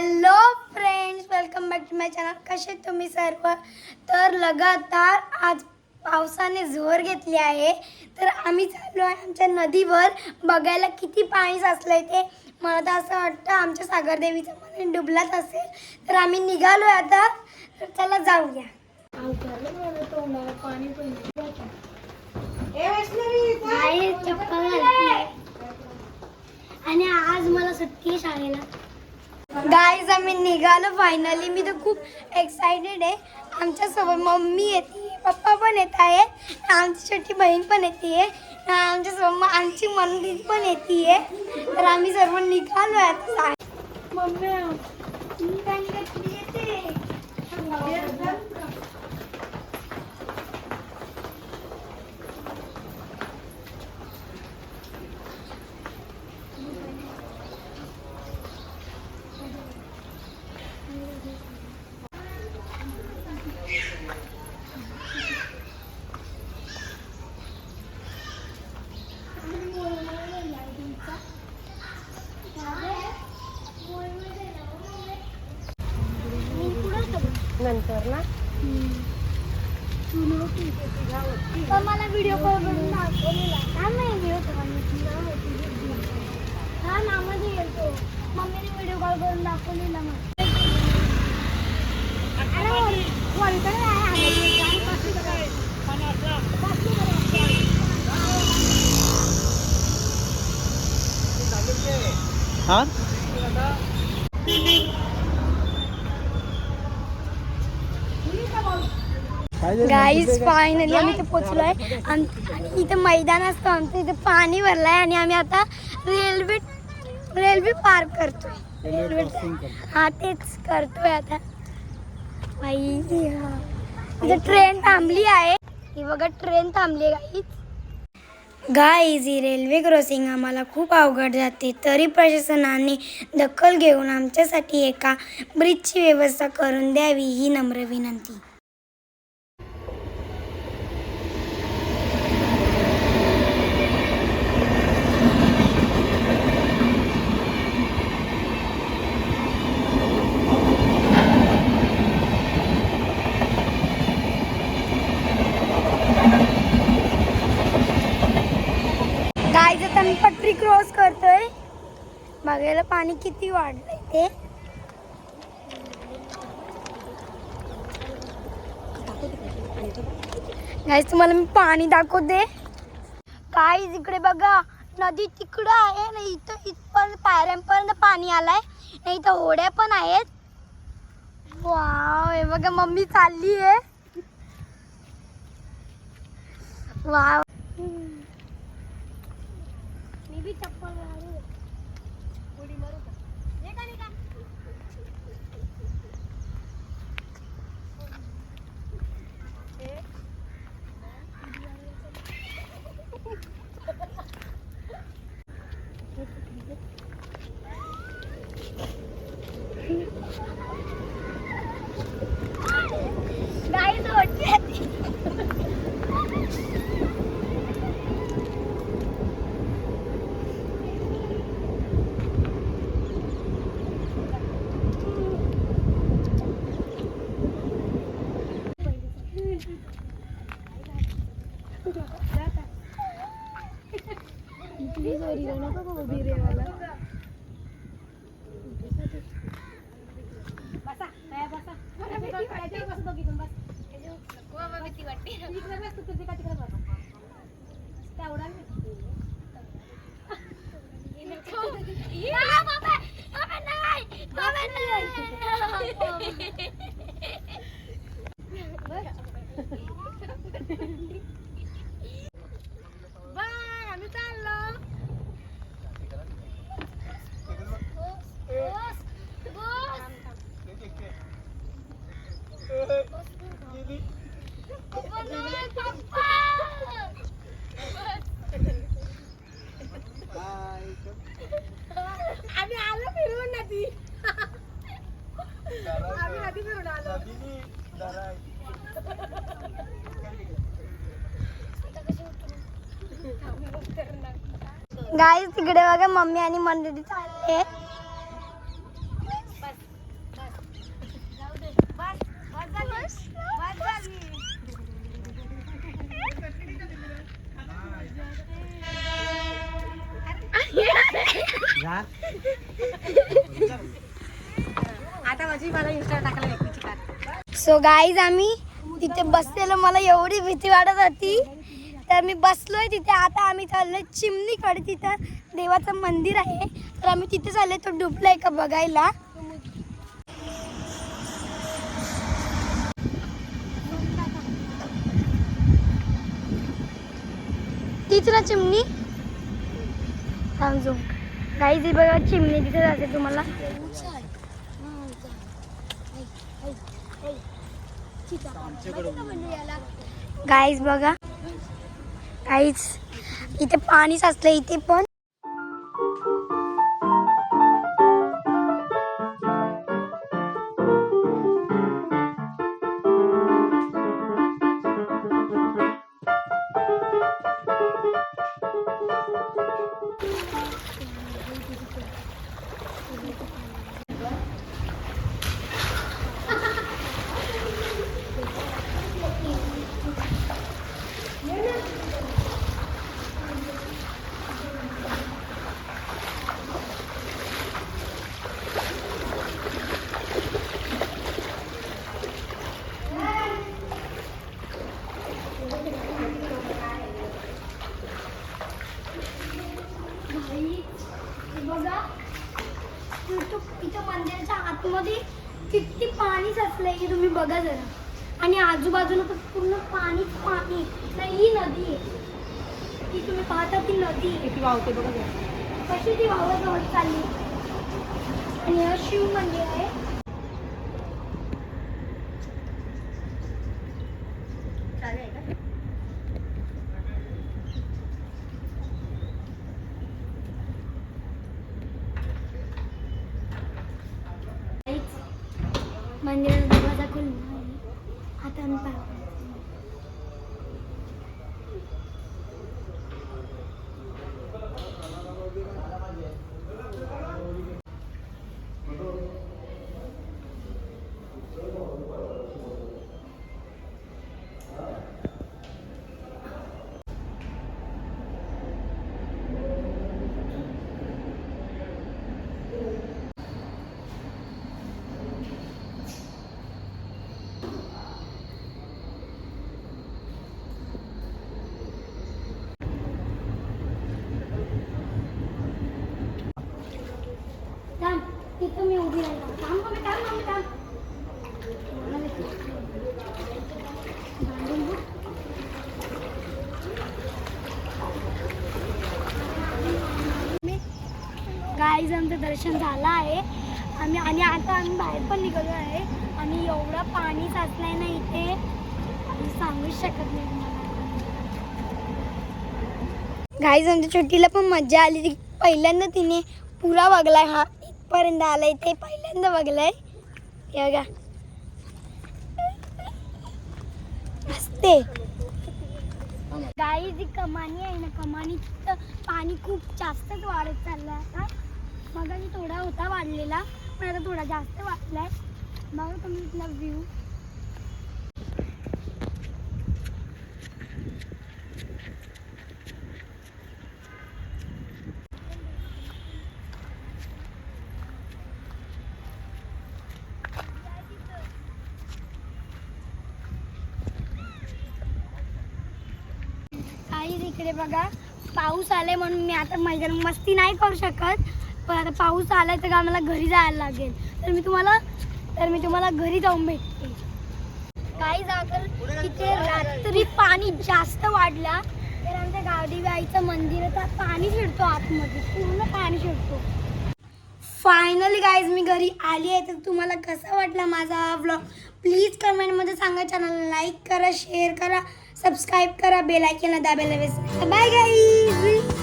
Hello friends welcome back to my channel कसे तुम्ही सर्व? तर लगातार आज पावसाने जोर घेतली आहे. तर आम्ही चाललो आहे आमच्या नदीवर. बघायला किती पाणी साचलं आहे ते. मला तर असं वाटतं आमच्या सागरदेवीचं मन डुबलाच असेल. तर आम्ही निघालो आहे आता. तर चला जाऊया. चप्पल. आणि आज मला सुट्टी शाळेला. गाईज आम्ही निघालो फायनली मी तर खूप एक्सायटेड आहे. आमच्यासोबत मम्मी येते पप्पा पण येत आहे आमची छोटी बहीण पण येते. आमच्यासोबत आमची मंदिर पण येते. तर आम्ही सर्व निघालो आहे आता. मम्मी मी काय निघाली येते नंतर ना. पण मला व्हिडिओ कॉल करून दाखवलेला. काय हा नामध्ये येतो. मम्मीने व्हिडिओ कॉल करून दाखवलेला मग वरकडे आहे. हा? गाईज फायनली आम्ही इथे पोचलो आहे आणि इथे मैदान असतं आमचं इथे पाणी भरलं आहे आणि आम्ही आता रेल्वे रेल्वे पार करतोय. रेल्वे हा तेच करतोय आता. बाई हा. इथे ट्रेन थांबली आहे. ही बघा ट्रेन थांबली आहे गाईज गाईज ही रेल्वे क्रॉसिंग आम्हाला खूप अवघड जाते. तरी प्रशासनाने दखल घेऊन आमच्यासाठी एका ब्रिजची व्यवस्था करून द्यावी ही नम्र विनंती गायचं आता मी पटरी क्रॉस करतोय बघायला पाणी किती वाढलंय ते? गाईज तुम्हाला मी पाणी दाखवते. काय इकडे बघा नदी तिकडं आहे ना इथं इथपर्यंत पायऱ्यांपर्यंत पाणी आलंय. नाही इथं होड्या पण आहेत. वाव हे बघा मम्मी चालली आहे. वाव मी बी चप्पल घालू उडी मारू का ये का नाही का गाई जोडली आम्ही चाललो आम्ही आलो फिरून नदी आम्ही नदी फिरून आलो. तिकडे बघा मम्मी आणि मंडळी चालले. सो गाईज आम्ही तिथे बसलेलो. मला एवढी भीती वाटत होती. तर मी बसलोय तिथे. आता आम्ही चाललोय चिमणीकडे. तिथं देवाचं मंदिर आहे. तर आम्ही तिथे चाललोय. तो डुबलाय का बघायला. तीच ना चिमणी. थांबजो गाईज ही बघा चिमणी तिथे जाते तुम्हाला. गाईज बघा. गाईज इथे पाणी साचलं इथे पण. बघा. इथं इथं मंदिराच्या आतमध्ये किती पाणी साचलंय हे तुम्ही बघा जरा. आणि आजूबाजूला तर पूर्ण पाणीच पाणी. नाही ही नदी आहे. ती तुम्ही पाहता ती नदी आहे. किती वावते बघा जरा. कशी ती वावत वाहत चालली? आणि शिव मंदिर आहे चावी आहे का? काहीच मंदिराचा दरवाजा खुलला आहे आता आम्ही पाहतो थांब. तिथं मी उभी थांब मम्मी थांब मम्मी थांब. गाईज आमचं दर्शन झालं आहे. आम्ही आणि आता आम्ही बाहेर पण निघालो आहे. आणि एवढं पाणी साचलंय ना इथे. आम्ही सांगूच शकत नाही तुम्हाला. गाईज आमच्या छोटीला पण मजा आली. ती पहिल्यांदा तिने पुरा बघलाय हा. इथपर्यंत आलंय ते पहिल्यांदा बघलंय. हे बघा. असते. गाई जी कमानी आहे ना कमानीत पाणी खूप जास्तच वाढत चाललंय आता. मग थोडा होता वाढलेला पण आता थोडा जास्त वाढलाय. बघा तुम्ही इथला व्ह्यू काही इकडे बघा. पाऊस आलाय म्हणून मी आता मैदान मस्ती नाही करू शकत. पण आता पाऊस आलाय तर आम्हाला घरी जायला लागेल. तर मी तुम्हाला तर मी तुम्हाला घरी जाऊन भेटते. काही जागर तिथे रात्री पाणी जास्त वाढला तर आमच्या गावदेवी आईचं मंदिर तर पाणी शिरतो आतमध्ये. पूर्ण पाणी शिरतो. फायनली गाईज मी घरी आली आहे. तर तुम्हाला कसा वाटला माझा ब्लॉग व्लॉग प्लीज कमेंटमध्ये सांगा. चॅनल लाईक करा शेअर करा. सबस्क्राईब करा बेल आयकनला दाबायला विसरा बाय गाईज